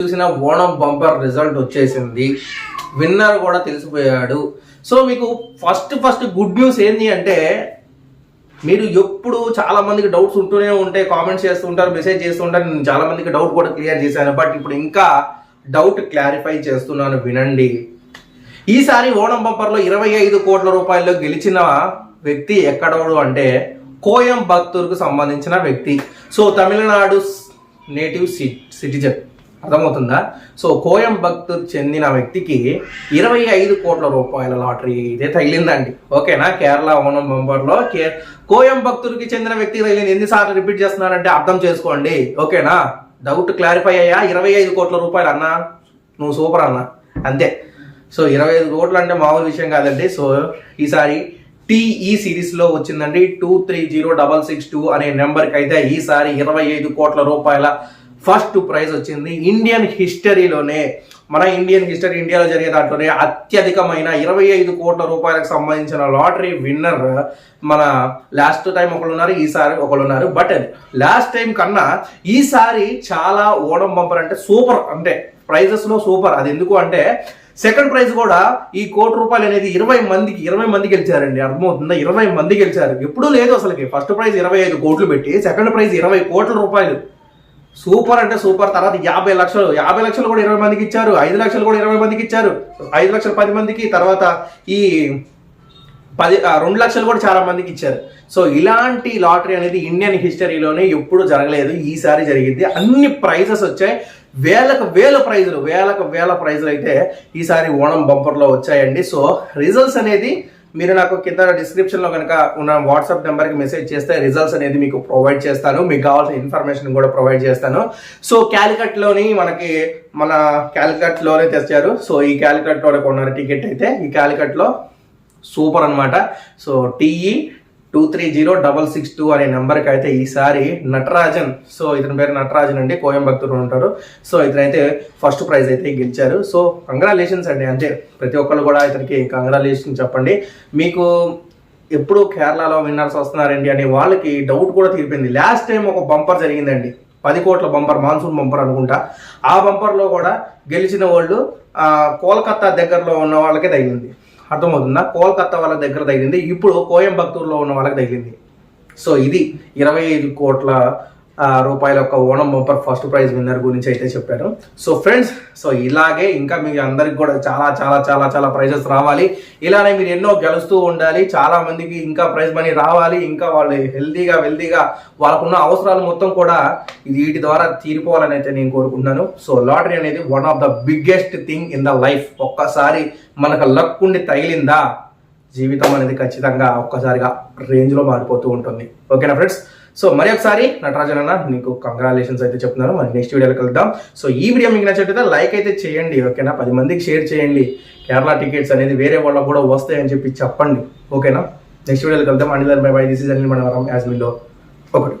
చూసిన Onam bumper result వచ్చేసింది. Winner కూడా తెలిసిపోయాడు. సో మీకు ఫస్ట్ ఫస్ట్ గుడ్ న్యూస్ ఏంటి అంటే మీరు ఎప్పుడు చాలా మందికి డౌట్స్ ఉంటూనే ఉంటే కామెంట్స్ చేస్తుంటారు మెసేజ్ చేస్తుంటారు నేను చాలా మందికి డౌట్ కూడా క్లియర్ చేశాను. బట్ ఇప్పుడు ఇంకా డౌట్ క్లారిఫై చేస్తున్నాను వినండి. ఈసారి ఓణం బంపర్లో ఇరవై ఐదు కోట్ల రూపాయల్లో గెలిచిన వ్యక్తి ఎక్కడోడు అంటే కోయం భక్తులకు సంబంధించిన వ్యక్తి. So Tamil Nadu native citizen. అర్థమవుతుందా? సో కోయంబత్తూర్ చెందిన వ్యక్తికి ఇరవై ఐదు కోట్ల రూపాయల లాటరీ ఇదే తగిలిందండి. ఓకేనా? కేరళ ఓనం మెంబర్లో కే కోయంబత్తూర్కి చెందిన వ్యక్తికి తగిలింది. ఎన్నిసార్లు రిపీట్ చేస్తున్నానంటే అర్థం చేసుకోండి. ఓకేనా? డౌట్ క్లారిఫై అయ్యా. ఇరవై ఐదు కోట్ల రూపాయలు అన్నా? నువ్వు సూపర్ అన్నా. అంతే. సో ఇరవై ఐదు కోట్లు అంటే మామూలు విషయం కాదండి. సో ఈసారి టీఈ సిరీస్లో వచ్చిందండి. Two three zero double six two అనే నెంబర్కి అయితే ఈసారి ఇరవై ఐదు కోట్ల రూపాయల ఫస్ట్ ప్రైజ్ వచ్చింది ఇండియన్ హిస్టరీలోనే. మన ఇండియన్ హిస్టరీ ఇండియాలో జరిగే దాంట్లోనే అత్యధికమైన ఇరవై ఐదు కోట్ల రూపాయలకు సంబంధించిన లాటరీ విన్నర్ మన లాస్ట్ టైం ఒకళ్ళు ఉన్నారు ఈసారి ఒకళ్ళు ఉన్నారు. బట్ లాస్ట్ టైం కన్నా ఈసారి చాలా ఓడం బంపర్ అంటే సూపర్ అంటే ప్రైజెస్లో సూపర్. అది ఎందుకు అంటే సెకండ్ ప్రైజ్ కూడా ఈ కోటి రూపాయలు అనేది ఇరవై మందికి ఇరవై మంది గెలిచారండి. అర్థమవుతుందా? ఇరవై మంది గెలిచారు. ఎప్పుడూ లేదు అసలుకి. ఫస్ట్ ప్రైజ్ ఇరవై ఐదు కోట్లు పెట్టి సెకండ్ ప్రైజ్ ఇరవై కోట్ల రూపాయలు. సూపర్ అంటే సూపర్ తర్వాత యాభై లక్షలు. యాభై లక్షలు కూడా ఇరవై మందికి ఇచ్చారు. ఐదు లక్షలు కూడా ఇరవై మందికి ఇచ్చారు. ఐదు లక్షలు పది మందికి తర్వాత ఈ పది రెండు లక్షలు కూడా చాలా మందికి ఇచ్చారు. సో ఇలాంటి లాటరీ అనేది ఇండియన్ హిస్టరీలోనే ఎప్పుడు జరగలేదు. ఈసారి జరిగింది. అన్ని ప్రైజెస్ వచ్చాయి. వేలకు వేల ప్రైజులు వేలకు వేల ప్రైజులు అయితే ఈసారి ఓణం బంపర్లో వచ్చాయండి. సో రిజల్ట్స్ అనేది మీరు నాకు కింద డిస్క్రిప్షన్లో కనుక ఉన్న వాట్సాప్ నెంబర్కి మెసేజ్ చేస్తే రిజల్ట్స్ అనేది మీకు ప్రొవైడ్ చేస్తాను. మీకు కావాల్సిన ఇన్ఫర్మేషన్ కూడా ప్రొవైడ్ చేస్తాను. సో క్యాలికట్లోని మనకి మన క్యాలికట్లోనే తెచ్చారు. సో ఈ క్యాలికట్లోనే కొన్నారు టికెట్ అయితే. ఈ క్యాలికట్లో సూపర్ అన్నమాట. So TE two three zero double six two అనే నెంబర్కి అయితే ఈసారి నటరాజన్ సో ఇతని పేరు నటరాజన్ అండి కోయంబత్తూరు ఉంటారు. సో ఇతనైతే ఫస్ట్ ప్రైజ్ అయితే గెలిచారు. సో కంగ్రాలేషన్స్ అండి. అంతే ప్రతి ఒక్కళ్ళు కూడా ఇతనికి కంగ్రాలేషన్ చెప్పండి. మీకు ఎప్పుడు కేరళలో విన్నర్స్ వస్తున్నారండి అనే వాళ్ళకి డౌట్ కూడా తీరిపోయింది. లాస్ట్ టైం ఒక బంపర్ జరిగిందండి. పది కోట్ల బంపర్ మాన్సూన్ బంపర్ అనుకుంటా. ఆ బంపర్లో కూడా గెలిచిన వాళ్ళు కోల్కత్తా కోల్కతా దగ్గరలో ఉన్న వాళ్ళకే తగిలింది. అర్థమవుతుందా? కోల్కత్తా వాళ్ళ దగ్గర తగిలింది. ఇప్పుడు కోయంబత్తూరులో ఉన్న వాళ్ళకి తగిలింది. సో ఇది ఇరవై ఐదు కోట్ల రూపాయల యొక్క Onam bumper first prize winner గురించి అయితే చెప్పారు. సో ఫ్రెండ్స్ సో ఇలాగే ఇంకా మీ అందరికి కూడా చాలా చాలా చాలా చాలా ప్రైజెస్ రావాలి. ఇలానే మీరు ఎన్నో గెలుస్తూ ఉండాలి. చాలా మందికి ఇంకా ప్రైజ్ మనీ రావాలి. ఇంకా వాళ్ళు హెల్తీగా వెల్తీగా వాళ్ళకున్న అవసరాలు మొత్తం కూడా ఇది వీటి ద్వారా తీరిపోవాలని అయితే నేను కోరుకుంటున్నాను. సో లాటరీ అనేది one of the biggest thing in the life ఒక్కసారి మనకు లక్ ఉండి తగిలిందా జీవితం అనేది ఖచ్చితంగా ఒక్కసారిగా రేంజ్లో మారిపోతూ ఉంటుంది. ఓకేనా ఫ్రెండ్స్ సో మరి ఒకసారి నటరాజన్ అన్న నీకు కంగ్రాలేషన్స్ అయితే చెప్తున్నాను. మరి నెక్స్ట్ వీడియోలో కలుద్దాం. సో ఈ వీడియో మీకు నచ్చినట్టయితే లైక్ అయితే చేయండి ఓకేనా? పది మందికి షేర్ చేయండి. కేరళ టికెట్స్ అనేది వేరే వాళ్ళకు కూడా వస్తాయని చెప్పి చెప్పండి ఓకేనా? నెక్స్ట్ వీడియోలో కలుద్దాం. And bye bye this is Anil Manavaram as మీలో ఒకటి.